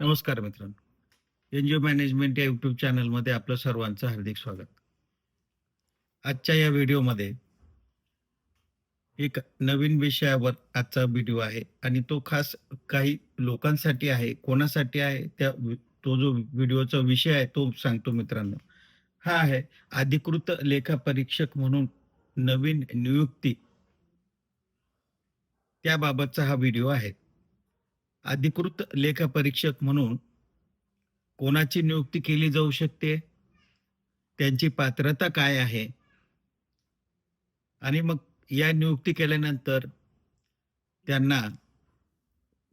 नमस्कार मित्रांनो. N G O management या यूट्यूब चॅनलमध्ये आपलं सर्वांचं हार्दिक स्वागत. आजच्या या व्हिडिओमध्ये एक नवीन विषयावर आजचा व्हिडिओ आहे आणि तो खास काही लोकांसाठी आहे कोणासाठी आहे त्या तो जो व्हिडिओचा विषय आहे तो सांगतो मित्रांनो. हा आहे अधिकृत लेखापरीक्षक म्हणून नवीन नियुक्ती. त्याबाबतचा हा व्हिडिओ आहे. अधिकृत लेखापरीक्षक म्हणून कोणाची नियुक्ती केली जाऊ शकते? त्यांची पात्रता काय आहे? आणि मग या नियुक्ती केल्यानंतर त्यांना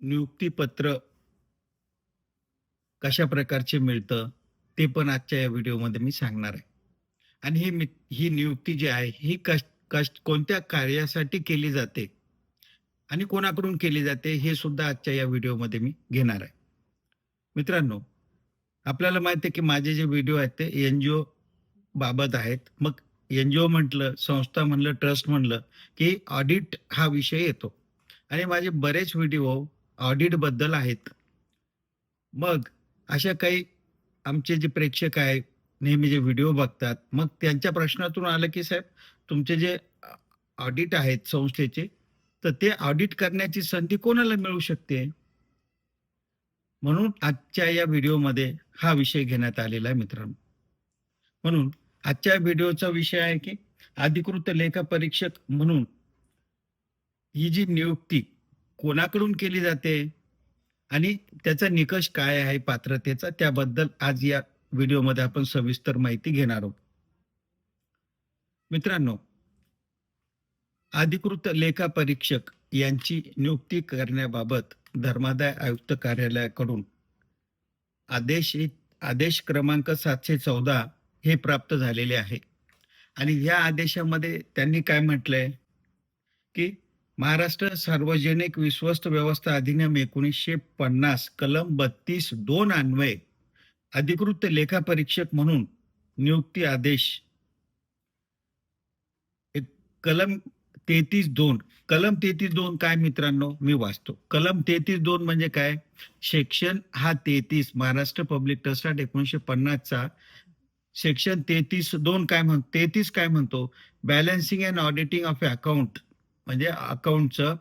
नियुक्तीपत्र कशा प्रकारचे मिळतं? ते पण आजच्या या व्हिडिओमध्ये मी सांगणार आहे. आणि ही ही नियुक्ती जी आहे ही कष्ट कष्ट कोणत्या कार्यासाठी केली जाते? आणि कोणाकडून केली जाते हे सुद्धा आजच्या या व्हिडिओमध्ये मी घेणार आहे. मित्रांनो आपल्याला माहिती आहे की माझे जे व्हिडिओ आहेत ते एन जी ओ बाबत आहेत. मग एन जी ओ म्हटलं संस्था म्हणलं ट्रस्ट म्हणलं की ऑडिट हा विषय येतो. आणि माझे बरेच व्हिडिओ ऑडिटबद्दल आहेत. मग अशा काही आमचे जे प्रेक्षक आहेत नेहमी जे व्हिडिओ बघतात मग त्यांच्या प्रश्नातून आलं की साहेब तुमचे जे ऑडिट आहेत संस्थेचे तर ते ऑडिट करण्याची संधी कोणाला मिळू शकते? म्हणून आजच्या या व्हिडिओमध्ये हा विषय घेण्यात आलेला आहे मित्रांनो. म्हणून आजच्या व्हिडिओचा विषय आहे की अधिकृत लेखापरीक्षक म्हणून ही जी नियुक्ती कोणाकडून केली जाते आणि त्याचा निकष काय आहे पात्रतेचा त्याबद्दल आज या व्हिडिओमध्ये आपण सविस्तर माहिती घेणार आहोत. मित्रांनो अधिकृत लेखापरीक्षक यांची नियुक्ती करण्याबाबत धर्मादाय आयुक्त कार्यालयाकडून आदेश आदेश क्रमांक सातशे चौदा हे प्राप्त झालेले आहे. आणि या आदेशामध्ये त्यांनी काय म्हटलंय? की महाराष्ट्र सार्वजनिक विश्वस्त व्यवस्था अधिनियम एकोणीसशे पन्नास कलम बत्तीस दोन अन्वये अधिकृत लेखापरीक्षक म्हणून नियुक्ती आदेश एक कलम तेहतीस दोन. कलम तेहतीस दोन काय मित्रांनो? मी वाचतो. कलम तेहतीस दोन म्हणजे काय? सेक्शन हा तेहतीस. महाराष्ट्र पब्लिक ट्रस्ट ऍक्ट एकोणीसशे पन्नासचा सेक्शन तेहतीस दोन काय म्हण तेहतीस काय म्हणतो? Balancing and auditing of account. म्हणजे अकाउंटचं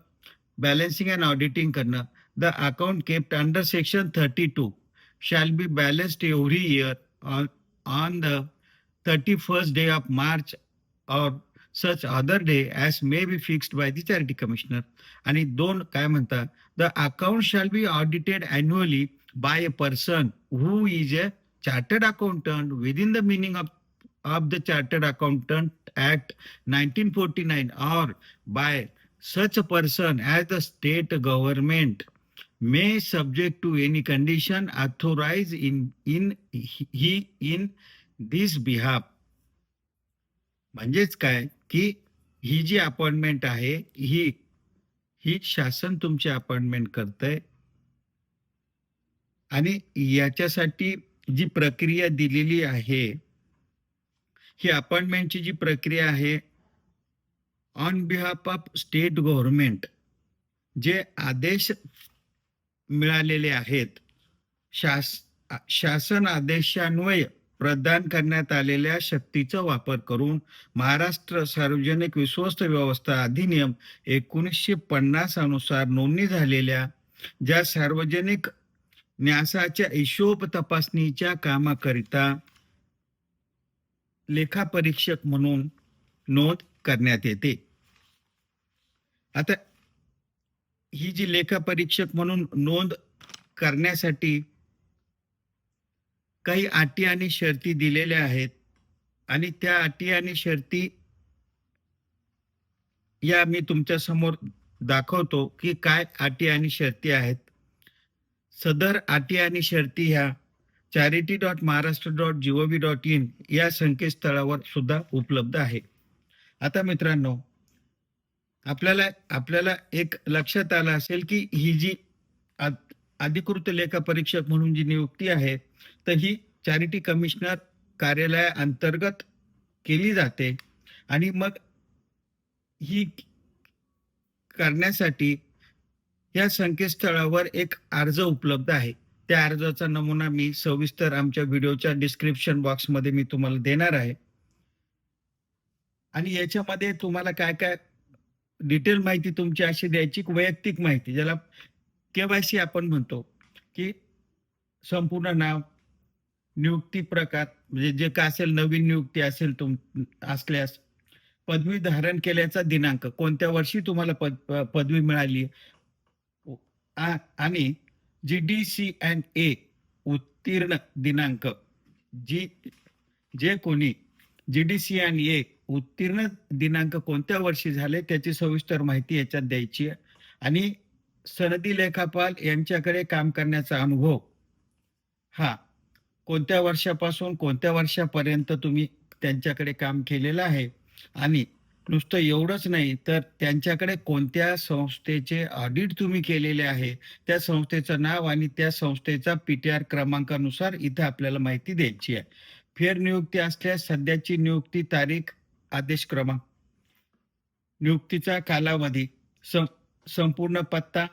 बॅलन्सिंग अँड ऑडिटिंग करणं. The account kept under section thirty two shall be balanced every year on, on the 31st day of March or such other day as may be fixed by the charity commissioner. आणि दोन काय म्हणतात the account shall be audited annually by a person who is a chartered accountant within the meaning of of the Chartered Accountant Act 1949 or by such a person as the state government may subject to any condition authorized in in he in this behalf म्हणजेच काय की ही जी appointment आहे ही ही शासन तुमची appointment करतंय. आणि याच्यासाठी जी प्रक्रिया दिलेली आहे ही अपॉइंटमेंटची जी प्रक्रिया आहे on behalf of state government जे आदेश मिळालेले आहेत शास शासन आदेशान्वये प्रदान करण्यात आलेल्या शक्तीचा वापर करून महाराष्ट्र सार्वजनिक विश्वस्त व्यवस्था अधिनियम एकोणीसशे पन्नास अनुसार नोंदणी झालेल्या ज्या सार्वजनिक न्यासाच्या हिशोब तपासणीच्या कामाकरिता लेखापरीक्षक म्हणून नोंद करण्यात येते. आता ही जी लेखापरीक्षक म्हणून नोंद करण्यासाठी काही अटी आणि शर्ती दिलेल्या आहेत. आणि त्या अटी आणि शर्ती या मी तुमच्यासमोर दाखवतो की काय अटी आणि शर्ती आहेत. सदर अटी आणि शर्ती ह्या charity dot Maharashtra dot G O V dot in या संकेतस्थळावर सुद्धा उपलब्ध आहे. आता मित्रांनो आपल्याला आपल्याला एक लक्षात आलं असेल की ही जी अधिकृत अधिकृत लेखापरीक्षक म्हणून जी नियुक्ती आहे तर ही चॅरिटी कमिशनर कार्यालयाअंतर्गत केली जाते. आणि मग ही करण्यासाठी या संकेतस्थळावर एक अर्ज उपलब्ध आहे. त्या अर्जाचा नमुना मी सविस्तर आमच्या व्हिडिओच्या डिस्क्रिप्शन बॉक्समध्ये मी तुम्हाला देणार आहे. आणि याच्यामध्ये तुम्हाला काय काय डिटेल माहिती तुमची अशी द्यायची वैयक्तिक माहिती ज्याला केवायसी आपण म्हणतो की संपूर्ण नाव नियुक्ती प्रकार म्हणजे जे काय असेल नवीन नियुक्ती असेल तुम असल्यास पदवी धारण केल्याचा दिनांक कोणत्या वर्षी तुम्हाला पद प- पदवी मिळाली? आ- आणि G D C N A उत्तीर्ण दिनांक जी जे कोणी G D C N A उत्तीर्ण दिनांक कोणत्या वर्षी झाले त्याची सविस्तर माहिती याच्यात द्यायची आहे. आणि सनदी लेखापाल यांच्याकडे काम करण्याचा अनुभव हा. कोणत्या वर्षापासून कोणत्या वर्षापर्यंत तुम्ही त्यांच्याकडे काम केलेलं आहे? आणि नुसतं एवढंच नाही तर त्यांच्याकडे कोणत्या संस्थेचे ऑडिट तुम्ही केलेले आहे? त्या संस्थेचं नाव आणि त्या संस्थेचा पीटीआर क्रमांकानुसार इथे आपल्याला माहिती द्यायची आहे. फेर नियुक्ती असल्यास सध्याची नियुक्ती तारीख आदेश क्रमांक. नियुक्तीचा कालावधी सं- संपूर्ण पत्ता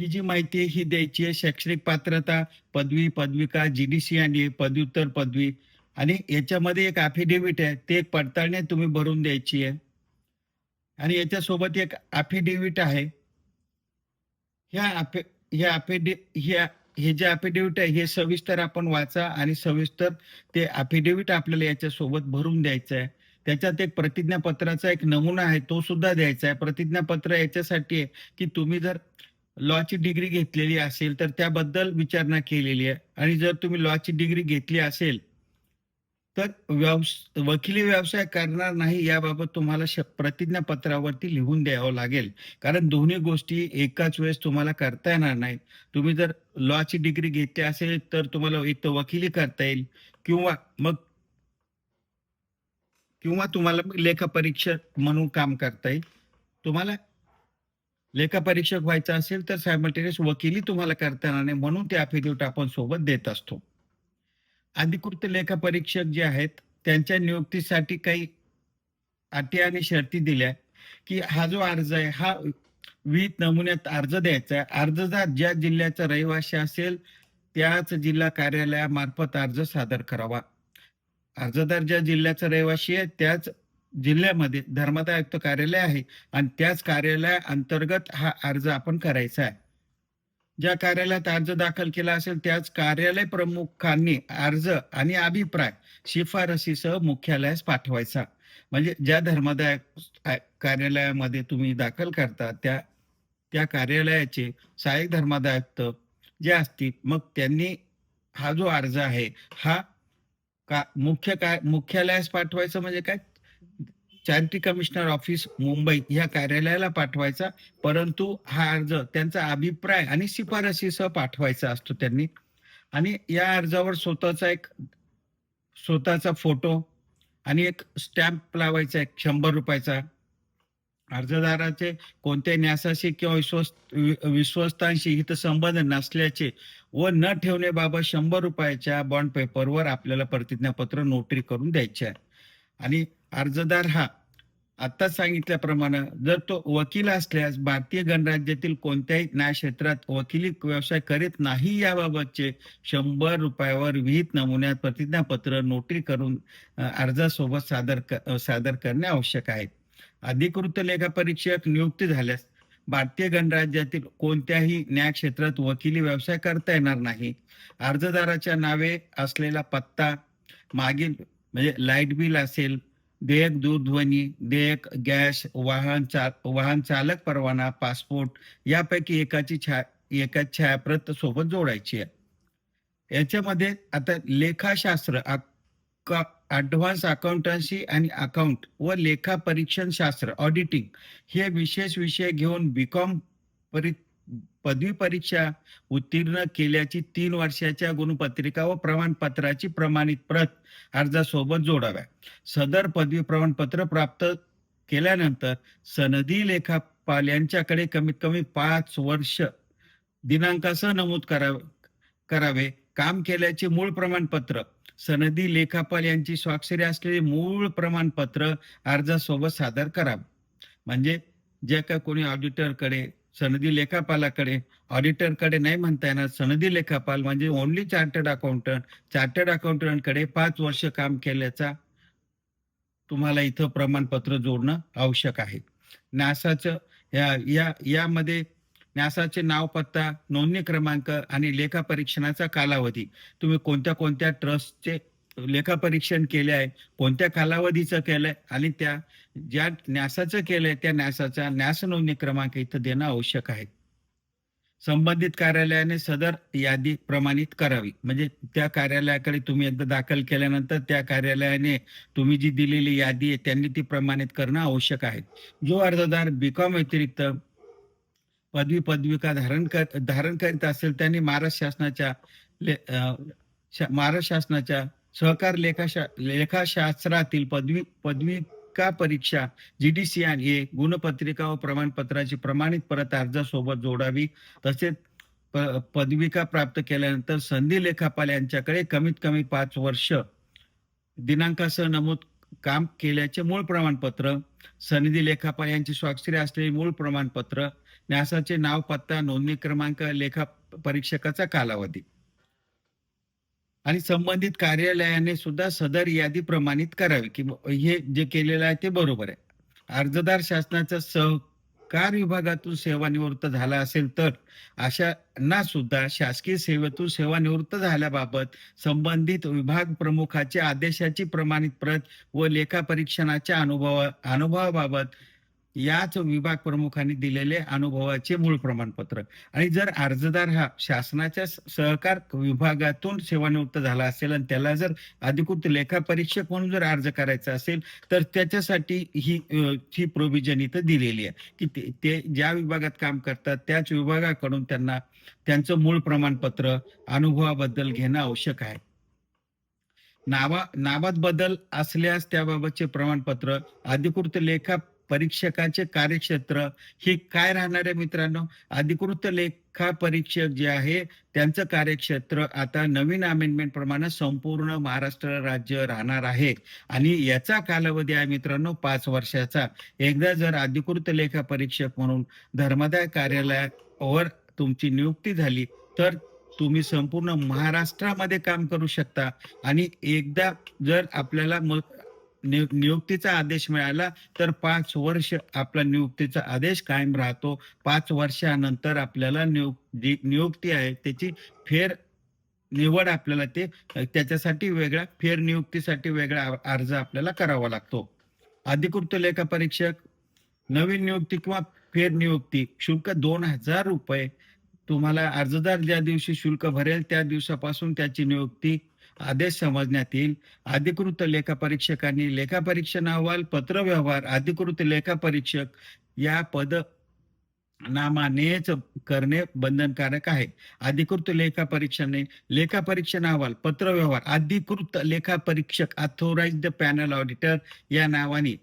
ही जी माहिती आहे ही द्यायची आहे शैक्षणिक पात्रता पदवी पदविका जीडीसी आणि पदव्युत्तर पदवी. आणि याच्यामध्ये एक अफिडेव्हिट आहे ते एक पडताळणी तुम्ही भरून द्यायची आहे. आणि याच्यासोबत एक अफिडेव्हिट आहे. ह्या ह्या अफिडे ह्या हे जे अफिडेव्हिट आहे हे सविस्तर आपण वाचा आणि सविस्तर ते अफिडेव्हिट आपल्याला याच्यासोबत भरून द्यायचं आहे. त्याच्यात एक प्रतिज्ञापत्राचा एक नमुना आहे तो सुद्धा द्यायचा आहे. प्रतिज्ञापत्र याच्यासाठी आहे की तुम्ही जर लॉची डिग्री घेतलेली असेल तर त्याबद्दल विचारणा केलेली आहे. आणि जर तुम्ही लॉची डिग्री घेतली असेल तर व्यवस वकिली व्यवसाय करणार नाही याबाबत तुम्हाला प्रतिज्ञापत्रावरती लिहून द्यावं लागेल. कारण दोन्ही गोष्टी एकाच वेळेस तुम्हाला करता येणार नाही तुम्ही जर लॉची डिग्री घेतली असेल तर तुम्हाला एक तर वकिली करता येईल. किंवा मग किंवा तुम्हाला लेखापरीक्षक म्हणून काम करता येईल. तुम्हाला लेखापरीक्षक व्हायचं असेल तर सायमल्टेनियस वकिली तुम्हाला करता येणार नाही म्हणून ते अफिडेव्हिट आपण सोबत देत असतो. अधिकृत लेखापरीक्षक जे आहेत त्यांच्या नियुक्तीसाठी काही अटी आणि शर्ती दिल्या की हा जो अर्ज आहे हा विहित नमुन्यात अर्ज द्यायचा आहे. अर्जदार ज्या जिल्ह्याचा रहिवासी असेल त्याच जिल्हा कार्यालयामार्फत अर्ज सादर करावा. अर्जदार ज्या जिल्ह्याचा रहिवासी आहे त्याच जिल्ह्यामध्ये धर्मादाय आयुक्त कार्यालय आहे आणि त्याच कार्यालया अंतर्गत हा अर्ज आपण करायचा आहे. ज्या कार्यालयात अर्ज दाखल केला असेल त्याच कार्यालय प्रमुखांनी अर्ज आणि अभिप्राय शिफारसीसह मुख्यालयास पाठवायचा. म्हणजे ज्या धर्मादाय कार्यालयामध्ये तुम्ही दाखल करता त्या त्या कार्यालयाचे सहाय्यक धर्मादायुक्त जे असतील मग त्यांनी हा जो अर्ज आहे हा का मुख्य काय मुख्यालयास पाठवायचं म्हणजे काय? चॅरिटी कमिशनर ऑफिस मुंबई या कार्यालयाला पाठवायचा. परंतु हा अर्ज त्यांचा अभिप्राय आणि शिफारसीसह पाठवायचा असतो त्यांनी. आणि या अर्जावर स्वतःचा एक स्वतःचा फोटो आणि एक स्टॅम्प लावायचा एक शंभर रुपयाचा. अर्जदाराचे कोणत्याही न्यासाशी किंवा विश्वस्त विश्वस्तांशी हित संबंध नसल्याचे व न ठेवण्याबाबत शंभर रुपयाच्या बॉन्ड पेपरवर आपल्याला प्रतिज्ञापत्र नोटरी करून द्यायचे आहे. आणि अर्जदार हा. आता सांगितल्याप्रमाणे जर तो वकील असल्यास भारतीय गणराज्यातील कोणत्याही न्याय क्षेत्रात वकिली व्यवसाय करीत नाही याबाबतचे शंभर रुपयावर विहित नमुन्यात प्रतिज्ञापत्र नोटरी करून अर्जासोबत सादर सादर करणे आवश्यक आहे. अधिकृत लेखापरीक्षक नियुक्ती झाल्यास भारतीय गणराज्यातील कोणत्याही न्याय क्षेत्रात वकिली व्यवसाय करता येणार नाही. अर्जदाराच्या नावे असलेला पत्ता मागील म्हणजे लाइट बिल असेल देयक दूरध्वनी देयक गॅस वाहन चा वाहन चालक परवाना पासपोर्ट यापैकी एकाची छा एका छायाप्रत सोबत जोडायची आहे. याच्यामध्ये आता लेखाशास्त्र ऍडव्हान्स अकाउंटन्सी आणि अकाउंट व लेखा परीक्षण शास्त्र ऑडिटिंग हे विशेष विषय घेऊन बीकॉम परी पदवी परीक्षा उत्तीर्ण केल्याची तीन वर्षाच्या गुणपत्रिका व प्रमाणपत्राची प्रमाणित प्रत अर्जासोबत जोडाव्या. सदर पदवी प्रमाणपत्र प्राप्त केल्यानंतर सनदी लेखापाल यांच्याकडे कमीत कमी पाच वर्ष दिनांकासह नमूद करावे करावे. काम केल्याचे मूळ प्रमाणपत्र. सनदी लेखापाल यांची स्वाक्षरी असलेले मूळ प्रमाणपत्र अर्जासोबत सादर करावे. म्हणजे ज्या काय कोणी ऑडिटरकडे सनदी लेखापालाकडे ऑडिटरकडे नाही म्हणता येणार. सनदी लेखापाल म्हणजे ओनली चार्टर्ड अकाउंटंट चार्टर्ड अकाउंटंटकडे पाच वर्ष काम केल्याचा तुम्हाला इथं प्रमाणपत्र जोडणं आवश्यक आहे. नासाचं या या यामध्ये न्यासाचे नाव पत्ता नोंदणी क्रमांक आणि लेखा परीक्षणाचा कालावधी. तुम्ही कोणत्या कोणत्या ट्रस्टचे लेखापरीक्षण केले आहे कोणत्या कालावधीचं केलंय आणि त्या ज्या न्यासाचं केलंय त्या न्यासाचा न्यास नोंदणी क्रमांक इथं देणं आवश्यक आहे. संबंधित कार्यालयाने सदर यादी प्रमाणित करावी. म्हणजे त्या कार्यालयाकडे तुम्ही एकदा दाखल केल्यानंतर त्या कार्यालयाने तुम्ही जी दिलेली यादी आहे त्यांनी ती प्रमाणित करणं आवश्यक आहे. जो अर्जदार बीकॉम व्यतिरिक्त पदवी पदविका धारण कर धारण करीत असेल त्यांनी महाराष्ट्र शासनाच्या अं, महाराष्ट्र शासनाच्या सहकार लेखाशा लेखाशास्त्रातील पदवी पदविका परीक्षा जीडीसी आणि हे गुणपत्रिका व प्रमाणपत्राची प्रमाणित परत अर्जासोबत जोडावी. तसेच पदविका प्राप्त केल्यानंतर संधी लेखापाल यांच्याकडे कमीत कमी पाच वर्ष दिनांकासह नमूद काम केल्याचे मूळ प्रमाणपत्र सनदी लेखापाल यांची स्वाक्षरी असलेले मूळ प्रमाणपत्र न्यासाचे नाव पत्ता नोंदणी क्रमांक लेखा परीक्षकाचा कालावधी. आणि संबंधित कार्यालयाने सुद्धा सदर यादी प्रमाणित करावी की हे जे केलेलं आहे ते बरोबर आहे. अर्जदार शासनाचा सहकार विभागातून सेवानिवृत्त झाला असेल तर अशांना सुद्धा शासकीय सेवेतून सेवानिवृत्त झाल्याबाबत संबंधित विभाग प्रमुखाच्या आदेशाची प्रमाणित प्रत व लेखा परीक्षणाच्या अनुभवा अनुभवाबाबत याच विभाग प्रमुखांनी दिलेले अनुभवाचे मूळ प्रमाणपत्र. आणि जर अर्जदार हा शासनाच्या सहकार विभागातून सेवानिवृत्त झाला असेल आणि त्याला जर अधिकृत लेखा परीक्षक म्हणून जर अर्ज करायचा असेल तर त्याच्यासाठी ही ही प्रोव्हिजन इथं दिलेली आहे. की ते- ते ज्या विभागात काम करतात त्याच विभागाकडून त्यांना त्यांचं मूळ प्रमाणपत्र अनुभवाबद्दल घेणं आवश्यक आहे. नावा नावात बदल असल्यास त्याबाबतचे प्रमाणपत्र अधिकृत लेखा परीक्षकाचे कार्यक्षेत्र हे काय राहणार आहे मित्रांनो? अधिकृत लेखा परीक्षक जे आहे त्यांचं कार्यक्षेत्र आता नवीन अमेंडमेंट प्रमाणे संपूर्ण महाराष्ट्र राज्य राहणार आहे. आणि याचा कालावधी आहे मित्रांनो पाच वर्षाचा. एकदा जर अधिकृत लेखा परीक्षक म्हणून धर्मादाय कार्यालयावर तुमची नियुक्ती झाली तर तुम्ही संपूर्ण महाराष्ट्रामध्ये काम करू शकता. आणि एकदा जर आपल्याला नियुक्तीचा आदेश मिळाला तर पाच वर्ष आपला नियुक्तीचा आदेश कायम राहतो. पाच वर्षानंतर आपल्याला नियुक्ती नियुक्ती आहे त्याची फेर निवड आपल्याला ते त्याच्यासाठी वेगळा फेर नियुक्तीसाठी वेगळा अर्ज आपल्याला करावा लागतो. अधिकृत लेखा परीक्षक नवीन नियुक्ती किंवा फेर नियुक्ती शुल्क दोन हजार रुपये. तुम्हाला अर्जदार ज्या दिवशी शुल्क भरेल त्या दिवसापासून त्याची नियुक्ती आदेश समजण्यात येईल. अधिकृत लेखापरीक्षकांनी लेखापरीक्षण अहवाल पत्र व्यवहार अधिकृत लेखापरीक्षक या पद नामानेच करणे बंधनकारक आहे. अधिकृत लेखा परीक्षणे लेखा परीक्षण अहवाल पत्र व्यवहार अधिकृत लेखा परीक्षक पॅनल ऑडिटर या नावाने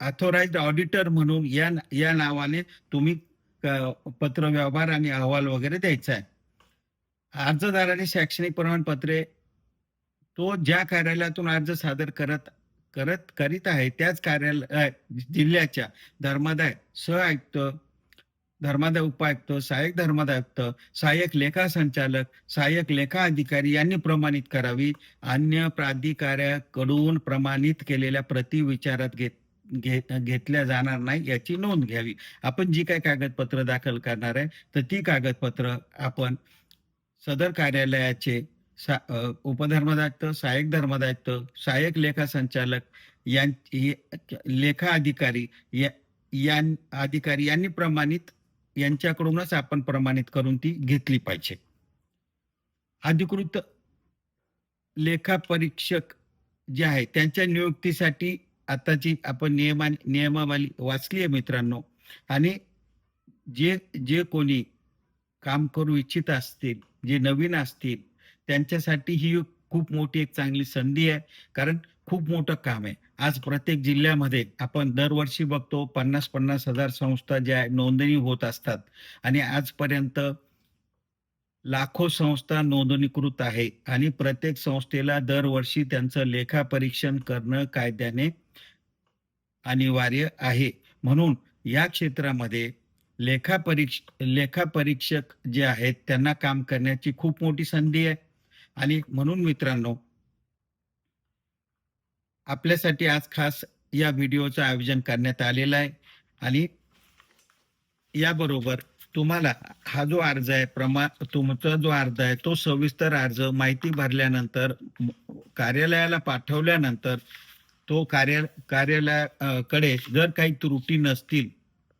ऑथोराइज्ड ऑडिटर म्हणून या या नावाने तुम्ही पत्रव्यवहार पत्र व्यवहार आणि अहवाल वगैरे द्यायचा आहे. अर्जदाराने शैक्षणिक प्रमाणपत्रे तो ज्या कार्यालयातून अर्ज सादर करत करत करीत आहे त्याच कार्यालय जिल्ह्याच्या धर्मादाय सह आयुक्त धर्मादाय उपायुक्त सहाय्यक धर्मादाय आयुक्त सहाय्यक लेखा संचालक सहाय्यक लेखा अधिकारी यांनी प्रमाणित करावी. अन्य प्राधिकाऱ्याकडून प्रमाणित केलेल्या प्रति विचारात घेत घेत घेतल्या जाणार नाही याची नोंद घ्यावी. आपण जी काही कागदपत्र दाखल करणार आहे तर ती कागदपत्र आपण सदर कार्यालयाचे सा- अ, सहाय्यक धर्मदायुक्त सहाय्यक लेखा संचालक यां लेखा अधिकारी या यां- अधिकारी यांनी प्रमाणित यांच्याकडूनच आपण प्रमाणित करून ती घेतली पाहिजे. अधिकृत लेखा परीक्षक जे आहे त्यांच्या नियुक्तीसाठी आताची आपण नियमा नियमावली वाचली आहे मित्रांनो. आणि जे जे कोणी काम करू इच्छित असतील जे नवीन असतील त्यांच्यासाठी ही खूप मोठी एक चांगली संधी आहे. कारण खूप मोठं काम आहे. आज प्रत्येक जिल्ह्यामध्ये आपण दरवर्षी बघतो पन्नास पन्नास हजार संस्था ज्या नोंदणी होत असतात. आणि आजपर्यंत लाखो संस्था नोंदणीकृत आहे. आणि प्रत्येक संस्थेला दरवर्षी त्यांचं लेखा परीक्षण करणं कायद्याने अनिवार्य आहे. म्हणून या क्षेत्रामध्ये लेखा परीक्ष लेखा परीक्षक जे आहेत त्यांना काम करण्याची खूप मोठी संधी आहे. आणि म्हणून मित्रांनो आपल्यासाठी आज खास या व्हिडिओचं आयोजन करण्यात आलेलं आहे. आणि याबरोबर तुम्हाला हा जो अर्ज आहे प्रमा तुमचा जो अर्ज आहे तो सविस्तर अर्ज माहिती भरल्यानंतर कार्यालयाला पाठवल्यानंतर तो कार्य कार्यालयाकडे जर काही त्रुटी नसतील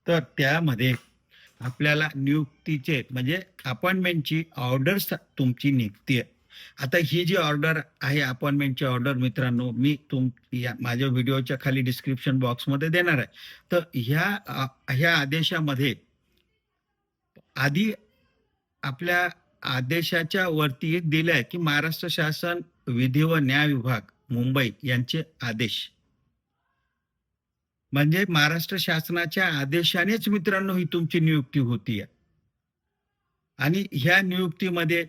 तर त्यामध्ये आपल्याला नियुक्तीचे म्हणजे अपॉइंटमेंटची ऑर्डर तुमची निघते आता ही जी ऑर्डर आहे अपॉइंटमेंटची ऑर्डर मित्रांनो मी तुम या माझ्या व्हिडिओच्या खाली डिस्क्रिप्शन बॉक्समध्ये देणार आहे. तर ह्या ह्या आदेशामध्ये आधी आपल्या आदेशाच्या वरती एक दिलं आहे की महाराष्ट्र शासन विधी व न्याय विभाग मुंबई यांचे आदेश. म्हणजे महाराष्ट्र शासनाच्या आदेशानेच मित्रांनो ही तुमची नियुक्ती होतीये. आणि ह्या नियुक्तीमध्ये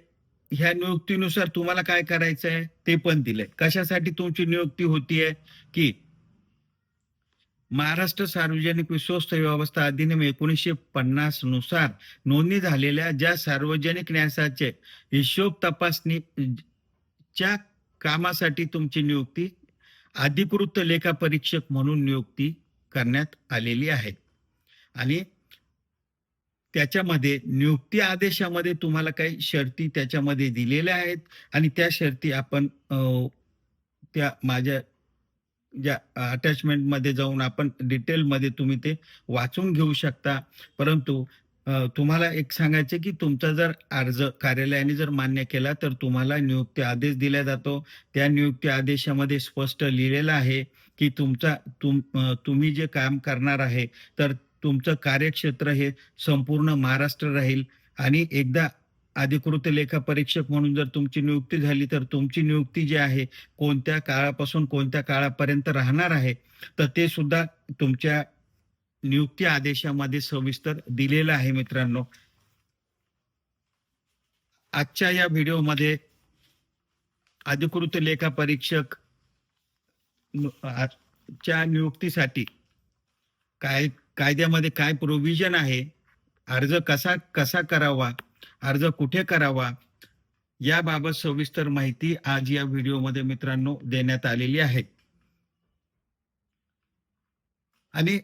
ह्या नियुक्तीनुसार तुम्हाला काय करायचं आहे ते पण दिलंय. कशासाठी तुमची नियुक्ती होतीये? की महाराष्ट्र सार्वजनिक विश्वस्त व्यवस्था अधिनियम एकोणीसशे पन्नासनुसार नोंदणी झालेल्या ज्या सार्वजनिक न्यासाचे हिशोब तपासणी च्या कामासाठी तुमची नियुक्ती अधिकृत लेखा परीक्षक म्हणून नियुक्ती करण्यात आलेली आहेत आणि त्याच्यामध्ये नियुक्ती आदेशामध्ये तुम्हाला काही शर्ती त्याच्यामध्ये दिलेल्या आहेत. आणि त्या शर्ती आपण त्या माझ्या ज्या अटॅचमेंटमध्ये जाऊन आपण डिटेलमध्ये तुम्ही ते वाचून घेऊ शकता. परंतु तुम्हाला एक सांगायचे की तुमचा जर अर्ज कार्यालयाने जर मान्य केला तर तुम्हाला नियुक्ती आदेश दिला जातो. त्या नियुक्ती आदेशामध्ये स्पष्ट लिहिलेलं आहे. की तुमचा तुम तुम्ही जे काम करणार आहे तर तुमचं कार्यक्षेत्र हे संपूर्ण महाराष्ट्र राहील. आणि एकदा अधिकृत लेखापरीक्षक म्हणून जर तुमची नियुक्ती झाली तर तुमची नियुक्ती जी आहे कोणत्या काळापासून कोणत्या काळापर्यंत राहणार आहे तर ते सुद्धा तुमच्या नियुक्ती आदेशामध्ये सविस्तर दिलेलं आहे मित्रांनो. आजच्या या व्हिडिओमध्ये अधिकृत लेखापरीक्षक च्या नियुक्तीसाठी काय कायद्यामध्ये काय प्रोव्हिजन आहे अर्ज कसा कसा करावा अर्ज कुठे करावा याबाबत सविस्तर माहिती आज या व्हिडिओमध्ये मित्रांनो देण्यात आलेली आहे. आणि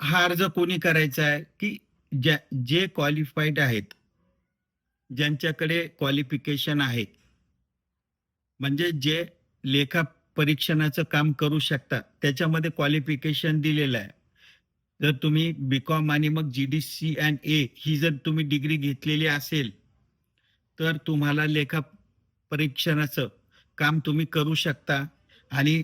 हा अर्ज कोणी करायचा आहे की ज्या जे क्वालिफाईड आहेत ज्यांच्याकडे क्वालिफिकेशन आहे म्हणजे जे लेखा परीक्षणाचं काम करू शकतात त्याच्यामध्ये क्वालिफिकेशन दिलेलं आहे. जर तुम्ही बीकॉम आणि मग G D C and A ही जर तुम्ही डिग्री घेतलेली असेल तर तुम्हाला लेखा परीक्षणाचं काम तुम्ही करू शकता. आणि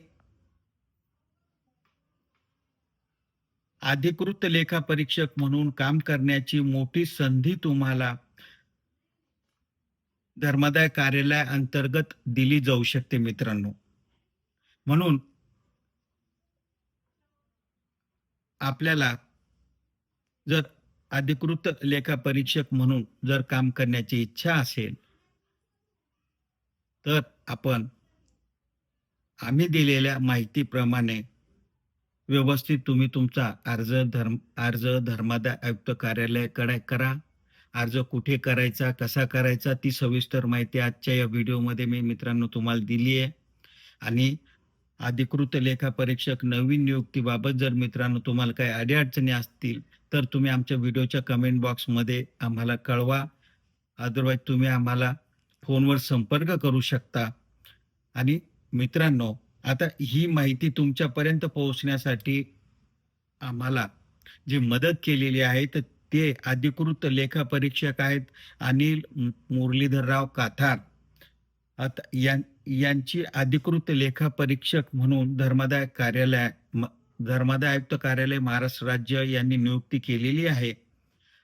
अधिकृत लेखा परीक्षक म्हणून काम करण्याची मोठी संधी तुम्हाला धर्मादाय कार्यालय अंतर्गत दिली जाऊ शकते मित्रांनो. म्हणून आपल्याला जर अधिकृत लेखा परीक्षक म्हणून जर काम करण्याची इच्छा असेल तर आपण आम्ही दिलेल्या माहितीप्रमाणे व्यवस्थित तुम्ही तुमचा अर्ज धर्म अर्ज धर्मादाय आयुक्त कार्यालयाकडे करा. अर्ज कुठे करायचा कसा करायचा ती सविस्तर माहिती आजच्या या व्हिडिओमध्ये मी मित्रांनो तुम्हाला दिली आहे. आणि अधिकृत लेखा परीक्षक नवीन नियुक्तीबाबत जर मित्रांनो तुम्हाला काही अडीअडचणी असतील तर तुम्ही आमच्या व्हिडिओच्या कमेंट बॉक्समध्ये आम्हाला कळवा. अदरवाईज तुम्ही आम्हाला फोनवर संपर्क करू शकता. आणि मित्रांनो आता ही माहिती तुमच्यापर्यंत पोहोचण्यासाठी आम्हाला जी मदत केलेली आहे तर ते अधिकृत लेखा परीक्षक आहेत अनिल मुरलीधरराव काथार. आता यां- यांची अधिकृत लेखा परीक्षक म्हणून धर्मादाय कार्यालय धर्मादाय आयुक्त कार्यालय महाराष्ट्र राज्य यांनी नियुक्ती केलेली आहे.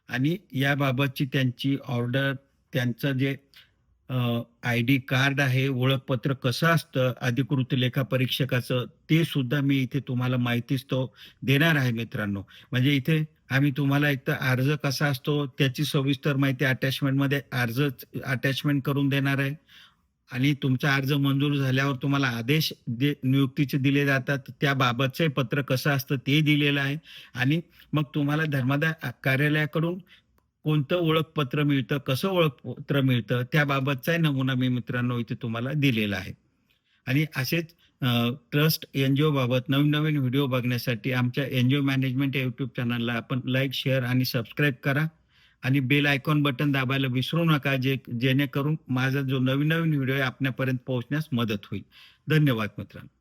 आणि याबाबतची त्यांची ऑर्डर त्यांचं जे आय डी कार्ड आहे ओळखपत्र कसं असतं अधिकृत लेखा परीक्षकाचं ते सुद्धा मी इथे तुम्हाला माहितीच तो देणार आहे मित्रांनो. म्हणजे इथे आम्ही तुम्हाला एक तर अर्ज कसा असतो त्याची सविस्तर माहिती अटॅचमेंटमध्ये अर्ज अटॅचमेंट करून देणार आहे. आणि तुमचा अर्ज मंजूर झाल्यावर तुम्हाला आदेश नियुक्तीचे दिले जातात. त्याबाबतचे पत्र कसं असतं ते दिलेलं आहे. आणि मग तुम्हाला धर्मादाय कार्यालयाकडून कोणतं ओळखपत्र मिळतं कसं ओळखपत्र मिळतं त्याबाबतचा नमुना मी मित्रांनो इथे तुम्हाला दिलेला आहे. आणि असेच ट्रस्ट एन जी बाबत नवीन नवीन व्हिडिओ बघण्यासाठी आमच्या एन जी ओ मॅनेजमेंट या यूट्यूब चॅनलला आपण लाईक शेअर आणि सबस्क्राईब करा. आणि बेल आयकॉन बटन दाबायला विसरू नका जे जेणेकरून माझा जो नवीन नवीन व्हिडिओ आहे आपल्यापर्यंत पोहोचण्यास मदत होईल. धन्यवाद मित्रांनो.